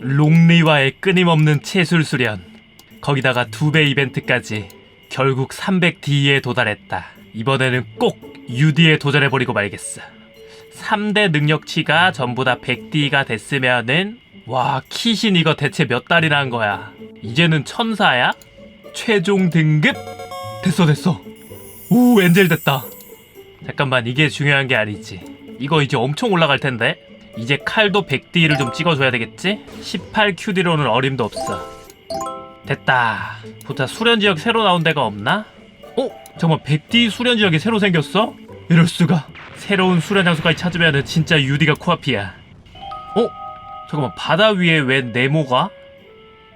롱리와의 끊임없는 채술 수련. 거기다가 두 배 이벤트까지 결국 300D에 도달했다. 이번에는 꼭 UD에 도전해버리고 말겠어. 3대 능력치가 전부 다 100D가 됐으면은 와 키신 이거 대체 몇 달이나 한 거야? 이제는 천사야? 최종 등급? 됐어 됐어. 오 엔젤 됐다. 잠깐만 이게 중요한 게 아니지. 이거 이제 엄청 올라갈 텐데 이제 칼도 100D를 좀 찍어줘야 되겠지? 18QD로는 어림도 없어 됐다 보자 수련지역 새로 나온 데가 없나? 어? 잠깐만 100D 수련지역이 새로 생겼어? 이럴수가 새로운 수련 장소까지 찾으면 진짜 UD가 코앞이야 어? 잠깐만 바다 위에 웬 네모가?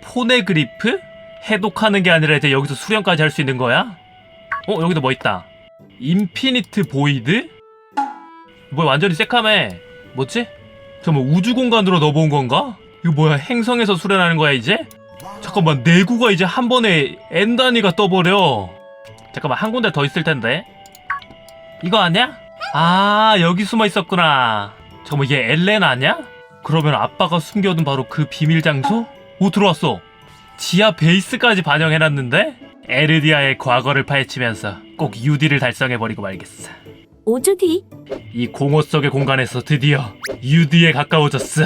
포네그리프? 해독하는 게 아니라 이제 여기서 수련까지 할 수 있는 거야? 어 여기도 뭐 있다 인피니트 보이드? 뭐 완전히 새카매 뭐지? 잠깐만 우주 공간으로 넣어본 건가? 이거 뭐야 행성에서 수련하는 거야 이제? 잠깐만 내구가 이제 한 번에 N 단위가 떠버려 잠깐만 한 군데 더 있을 텐데 이거 아니야? 아 여기 숨어 있었구나 잠깐만 얘 엘렌 아니야? 그러면 아빠가 숨겨둔 바로 그 비밀 장소? 오 들어왔어 지하 베이스까지 반영해놨는데? 에르디아의 과거를 파헤치면서 꼭 UD를 달성해버리고 말겠어 5주 뒤 이 공허 속의 공간에서 드디어 UD에 가까워졌어.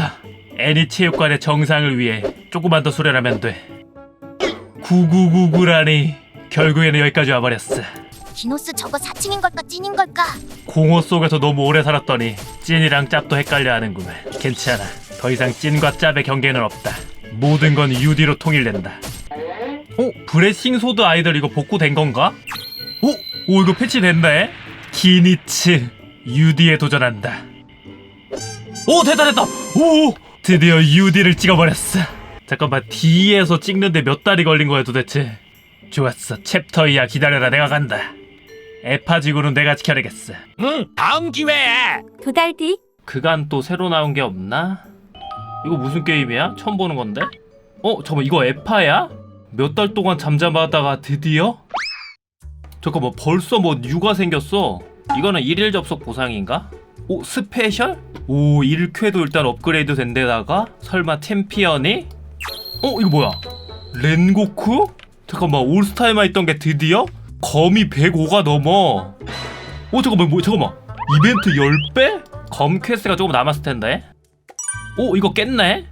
애니 체육관의 정상을 위해 조금만 더 수련하면 돼. 9999라니 결국에는 여기까지 와버렸어. 디노스 저거 사칭인 걸까 찐인 걸까? 공허 속에서 너무 오래 살았더니 찐이랑 짭도 헷갈려 하는구만. 괜찮아. 더 이상 찐과 짭의 경계는 없다. 모든 건 UD로 통일된다. 어? 브레싱 소드 아이들 이거 복구된 건가? 오! 오 이거 패치됐네? 기니츠 UD에 도전한다. 오 됐다 됐다! 오! 드디어 UD를 찍어버렸어. 잠깐만 D에서 찍는데 몇 달이 걸린 거야 도대체? 좋았어 챕터 2야 기다려라 내가 간다. 에파지구는 내가 지켜내겠어. 응, 다음 기회에. 두 달 뒤 그간 또 새로 나온 게 없나? 이거 무슨 게임이야? 처음 보는 건데? 어? 잠깐 만 이거 에파야? 몇 달 동안 잠잠하다가 드디어? 잠깐만 벌써 뭐 뉴가 생겼어 이거는 일일 접속 보상인가? 오 스페셜? 오 1쾌도 일단 업그레이드 된 데다가 설마 챔피언이? 어 이거 뭐야? 렌고쿠? 잠깐만 올스타에만 있던 게 드디어? 검이 105가 넘어 오 잠깐만 뭐 잠깐만 이벤트 10배? 검 퀘스트가 조금 남았을 텐데 오 이거 깼네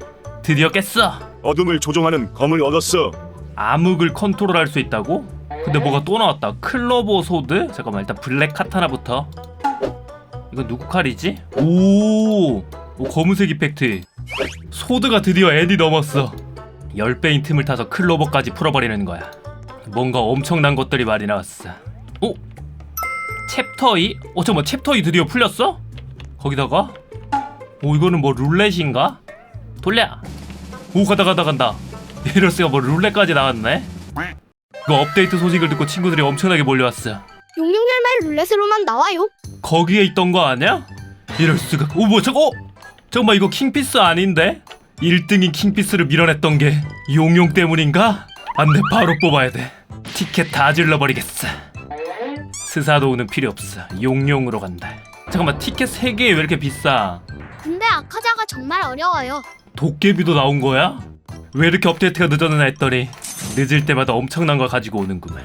드디어 깼어 어둠을 조종하는 검을 얻었어. 암흑을 컨트롤할 수 있다고? 근데 뭐가 또 나왔다 클로버 소드? 잠깐만 일단 블랙 카타나부터 이거 누구 칼이지? 오, 오 검은색 이펙트 소드가 드디어 애니 넘었어 10배인 틈을 타서 클로버까지 풀어버리는 거야 뭔가 엄청난 것들이 많이 나왔어 오? 챕터 2? 어 잠깐만 챕터 2 드디어 풀렸어? 거기다가 오 이거는 뭐 룰렛인가? 돌려 오 가다 가다 간다 이럴수가 뭐 룰렛까지 나왔네 그 업데이트 소식을 듣고 친구들이 엄청나게 몰려왔어 용룡열말 룰렛으로만 나와요. 거기에 있던 거 아니야? 이럴 수가 오 뭐야 저거 어? 잠깐만 이거 킹피스 아닌데? 1등인 킹피스를 밀어냈던 게 용용 때문인가? 안돼 바로 뽑아야 돼 티켓 다 질러버리겠어 스사도우는 필요 없어 용용으로 간다 잠깐만 티켓 3개에 왜 이렇게 비싸 근데 아카자가 정말 어려워요. 도깨비도 나온 거야? 왜 이렇게 업데이트가 늦었나 했더니 늦을 때마다 엄청난 걸 가지고 오는구만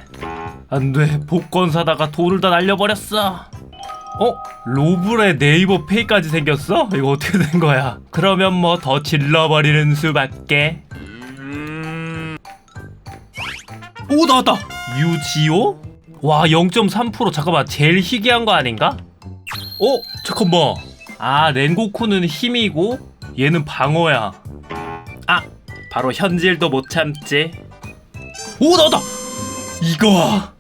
안돼 복권 사다가 돈을 다 날려버렸어 어? 로블의 네이버 페이까지 생겼어? 이거 어떻게 된 거야? 그러면 뭐 더 질러버리는 수밖에 오 나왔다 유지오? 와 0.3% 잠깐만 제일 희귀한 거 아닌가? 어? 잠깐만 아 렌고쿠는 힘이고 얘는 방어야 아 바로 현질도 못 참지. 오 나왔다! 이거!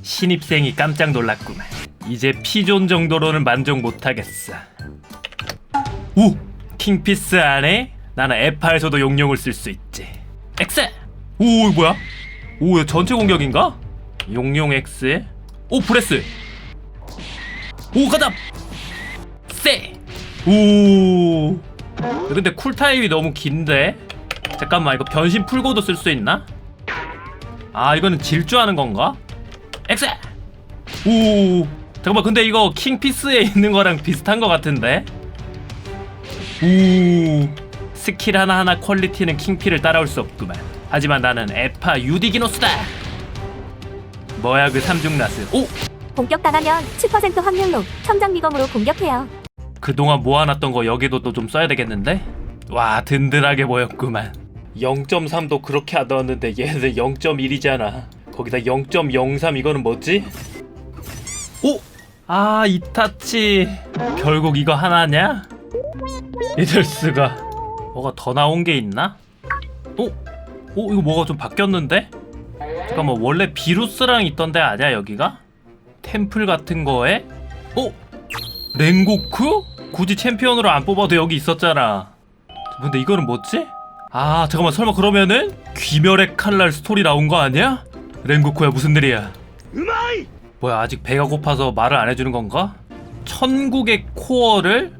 신입생이 깜짝 놀랐구만. 이제 피존 정도로는 만족 못하겠어. 오! 킹피스 안에 나는 에파에서도 용용을 쓸 수 있지. 엑스 오 이거 뭐야? 오 이거 전체 공격인가? 용용 엑스 오 브레스! 오 가다 세 오! 근데 쿨타임이 너무 긴데 잠깐만 이거 변신 풀고도 쓸 수 있나? 아 이거는 질주하는 건가? 엑스! 오 잠깐만 근데 이거 킹피스에 있는 거랑 비슷한 거 같은데? 오 스킬 하나하나 퀄리티는 킹피를 따라올 수 없구만 하지만 나는 에파 유디기노스다 뭐야 그 삼중라스 오! 공격당하면 10% 확률로 천장 미검으로 공격해요. 그동안 모아놨던 거 여기도 또 좀 써야 되겠는데? 와 든든하게 보였구만 0.3도 그렇게 안 넣었는데 얘는 0.1이잖아 거기다 0.03 이거는 뭐지? 오! 아 이타치 결국 이거 하나냐? 이럴 수가 뭐가 더 나온 게 있나? 오? 오 이거 뭐가 좀 바뀌었는데? 잠깐만 원래 비루스랑 있던 데 아니야 여기가? 템플 같은 거에? 오? 랭고쿠? 굳이 챔피언으로 안 뽑아도 여기 있었잖아. 근데 이거는 뭐지? 아 잠깐만 설마 그러면은 귀멸의 칼날 스토리 나온 거 아니야? 랭고쿠야 무슨 일이야? 으마이 뭐야 아직 배가 고파서 말을 안 해주는 건가? 천국의 코어를?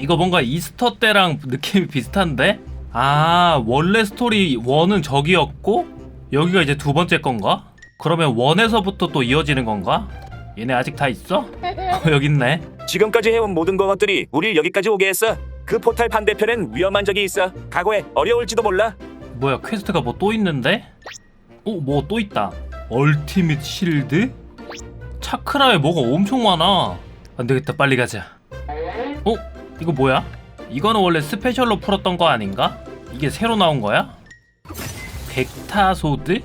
이거 뭔가 이스터 때랑 느낌이 비슷한데? 아 원래 스토리 1은 저기였고 여기가 이제 두 번째 건가? 그러면 1에서부터 또 이어지는 건가? 얘네 아직 다 있어? 어, 여기 있네 지금까지 해온 모든 것들이 우릴 여기까지 오게 했어. 그 포탈 반대편엔 위험한 적이 있어. 각오해. 어려울지도 몰라. 뭐야 퀘스트가 뭐 또 있는데? 어 뭐 또 있다 얼티밋 실드? 차크라에 뭐가 엄청 많아 안되겠다 빨리 가자 어? 이거 뭐야? 이거는 원래 스페셜로 풀었던 거 아닌가? 이게 새로 나온 거야? 백타소드?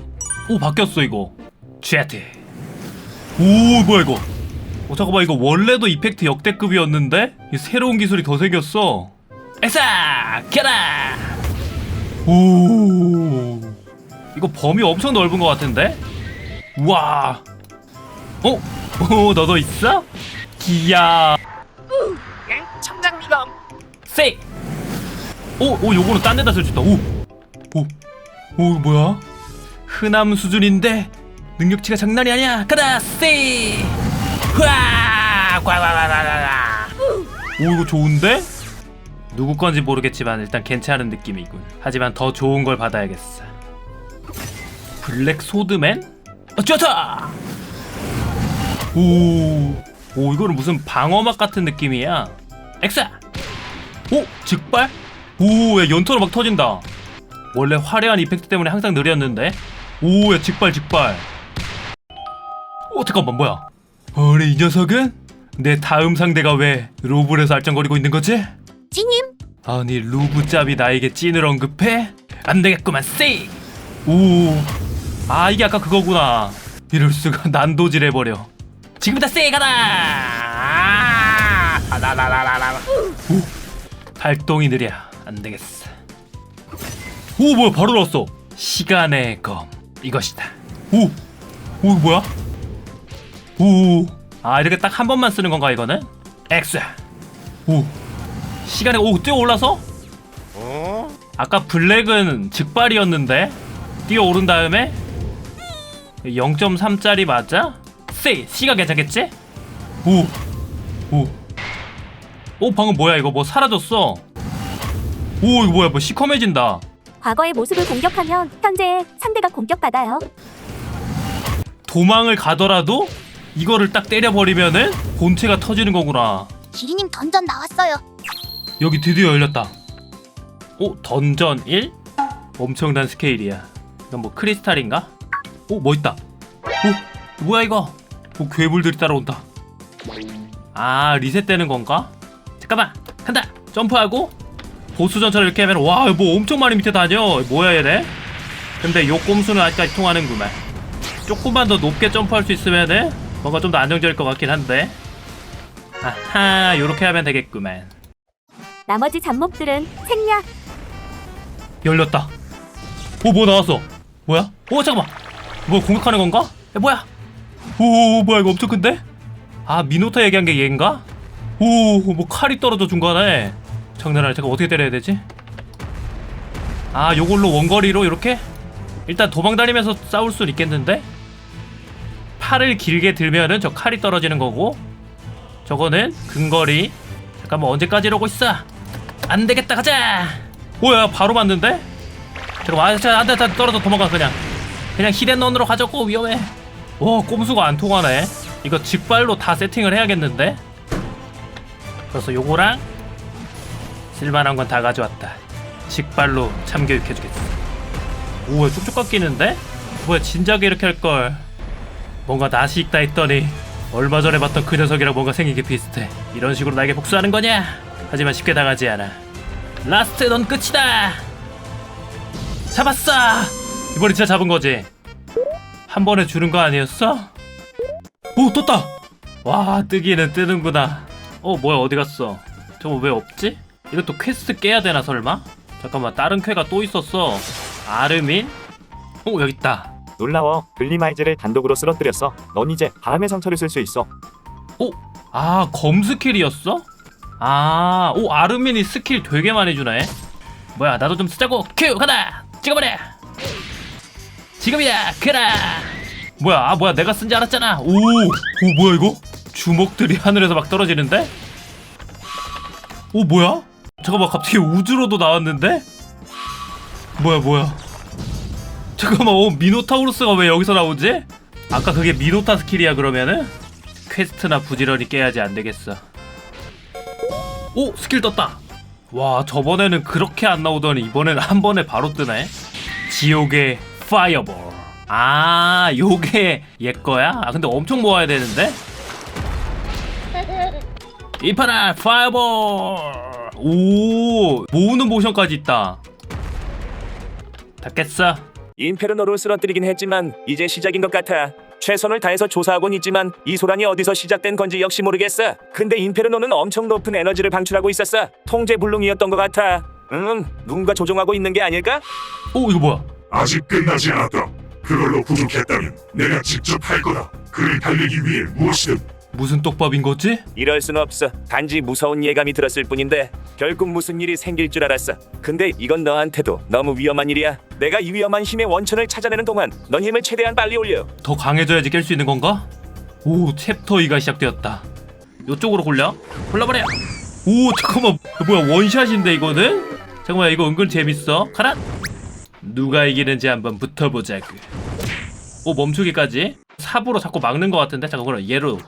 오 바뀌었어 이거 제트 오 뭐야 이거 어 잠깐만 이거 원래도 이펙트 역대급이었는데 이 새로운 기술이 더 생겼어 엑사 켜라 오 이거 범위 엄청 넓은 것 같은데? 우와 어? 오 너도 있어? 기야 청장 미검 세! 오, 오 요거는 딴 데다 쓸수 있다 오! 오! 오 뭐야? 흔함 수준인데 능력치가 장난이 아니야 가다 세! 와! 오 이거 좋은데? 누구 건지 모르겠지만 일단 괜찮은 느낌이군 하지만 더 좋은 걸 받아야겠어 블랙 소드맨? 어 좋다! 오, 오 이거는 무슨 방어막 같은 느낌이야. 엑사. 오, 즉발? 오, 야 연터로 막 터진다. 원래 화려한 이펙트 때문에 항상 느렸는데. 오, 야 직발 직발. 오, 잠깐만 뭐야? 아니 이 녀석은 내 다음 상대가 왜 로블에서 알짱거리고 있는 거지? 찌님 아니 루브짭이 나에게 찐을 언급해? 안 되겠구만 세! 오, 아 이게 아까 그거구나. 이럴 수가 난도질 해버려. 지금부터 세 가다! 아, 라라라라라. 오, 발동이 느려. 안 되겠어. 오 뭐야 바로 나왔어. 시간의 검 이것이다. 오, 오 뭐야? 오, 아 이렇게 딱 한 번만 쓰는 건가 이거는? X. 오. 시간에 오 뛰어 올라서? 아까 블랙은 즉발이었는데 뛰어 오른 다음에 0.3짜리 맞아? 세 시가 괜찮겠지? 오, 오, 오 방금 뭐야 이거 뭐 사라졌어? 오 이거 뭐야 뭐 시커매진다. 과거의 모습을 공격하면 현재의 상대가 공격받아요. 도망을 가더라도 이거를 딱 때려버리면은 본체가 터지는 거구나. 기리님 던전 나왔어요 여기 드디어 열렸다. 오, 던전 1? 엄청난 스케일이야. 이건 뭐 크리스탈인가? 오, 뭐 있다. 오, 뭐야 이거? 오, 괴물들이 따라온다. 아, 리셋되는 건가? 잠깐만, 간다. 점프하고 보스 전차를 이렇게 하면 와, 뭐 엄청 많이 밑에 다녀. 뭐야 얘네? 근데 요 꼼수는 아직까지 통하는구만. 조금만 더 높게 점프할 수 있으면은 뭔가 좀 더 안정적일 것 같긴 한데. 아하, 요렇게 하면 되겠구만. 나머지 잡몹들은 생략. 열렸다. 오, 뭐 나왔어? 뭐야? 오, 잠깐만. 뭐 공격하는 건가? 야, 뭐야? 오, 뭐야 이거 엄청 큰데? 아, 미노타 얘기한 게 얘인가? 오, 뭐 칼이 떨어져 중간에. 장난 아니야. 잠깐 어떻게 때려야 되지? 아, 요걸로 원거리로 이렇게? 일단 도망 다니면서 싸울 수는 있겠는데? 팔을 길게 들면은 저 칼이 떨어지는 거고 저거는 근거리. 잠깐만 언제까지 이러고 있어? 안 되겠다 가자! 뭐야 바로 맞는데? 잠깐만 아, 자, 안돼 안돼 떨어져 도망가 그냥. 그냥 히덴넌으로 가자고 위험해. 와 꼼수가 안 통하네. 이거 직발로 다 세팅을 해야겠는데? 그래서 요거랑 쓸만한 건 다 가져왔다. 직발로 참교육해주겠어. 오, 뭐야 쭉쭉 깎이는데? 뭐야 진작에 이렇게 할 걸. 뭔가 낯이 익다 했더니 얼마 전에 봤던 그 녀석이랑 뭔가 생긴 게 비슷해. 이런 식으로 나에게 복수하는 거냐? 하지만 쉽게 당하지 않아. 라스트 넌 끝이다. 잡았어. 이번에 진짜 잡은 거지. 한 번에 주는 거 아니었어? 오 떴다. 와 뜨기는 뜨는구나. 어 뭐야 어디 갔어? 저거 왜 없지? 이것도 퀘스트 깨야 되나 설마? 잠깐만 다른 퀘가 또 있었어. 아르민? 어 여기 있다. 놀라워. 글리마이즈를 단독으로 쓰러뜨렸어. 넌 이제 바람의 상처를 쓸 수 있어. 아, 검 스킬이었어? 아, 오, 아르민이 스킬 되게 많이 주네. 뭐야, 나도 좀 쓰자고. 큐, 가다! 찍어버려! 지금이야, 그라! 뭐야, 아, 뭐야, 내가 쓴 줄 알았잖아. 오, 오, 뭐야, 이거? 주먹들이 하늘에서 막 떨어지는데? 오, 뭐야? 잠깐만, 갑자기 우주로도 나왔는데? 뭐야, 뭐야. 잠깐만, 어, 미노타우루스가 왜 여기서 나오지? 아까 그게 미노타 스킬이야, 그러면은? 퀘스트나 부지런히 깨야지 안 되겠어. 오 스킬 떴다. 와 저번에는 그렇게 안 나오더니 이번에는 한 번에 바로 뜨네. 지옥의 파이어볼. 아 요게 얘 거야? 아 근데 엄청 모아야 되는데. 이파라 파이어볼. 오 모으는 모션까지 있다. 다 깼어. 인페르노를 쓰러뜨리긴 했지만 이제 시작인 것 같아. 최선을 다해서 조사하곤 있지만 이 소란이 어디서 시작된 건지 역시 모르겠어. 근데 인페르노는 엄청 높은 에너지를 방출하고 있었어. 통제 불능이었던 것 같아. 음, 누군가 조종하고 있는 게 아닐까? 오 이거 뭐야? 아직 끝나지 않았다. 그걸로 부족했다면 내가 직접 할 거다. 그를 달리기 위해 무엇이든 무슨 떡밥인 거지? 이럴 순 없어. 단지 무서운 예감이 들었을 뿐인데 결국 무슨 일이 생길 줄 알았어. 근데 이건 너한테도 너무 위험한 일이야. 내가 이 위험한 힘의 원천을 찾아내는 동안 넌 힘을 최대한 빨리 올려. 더 강해져야지 깰 수 있는 건가? 오 챕터 2가 시작되었다. 요쪽으로 골려 골라버려. 오 잠깐만. 뭐야 원샷인데 이거는? 잠깐만 이거 은근 재밌어. 가라. 누가 이기는지 한번 붙어보자구. 오 멈추기까지. 삽으로 자꾸 막는 것 같은데? 잠깐 그럼 얘로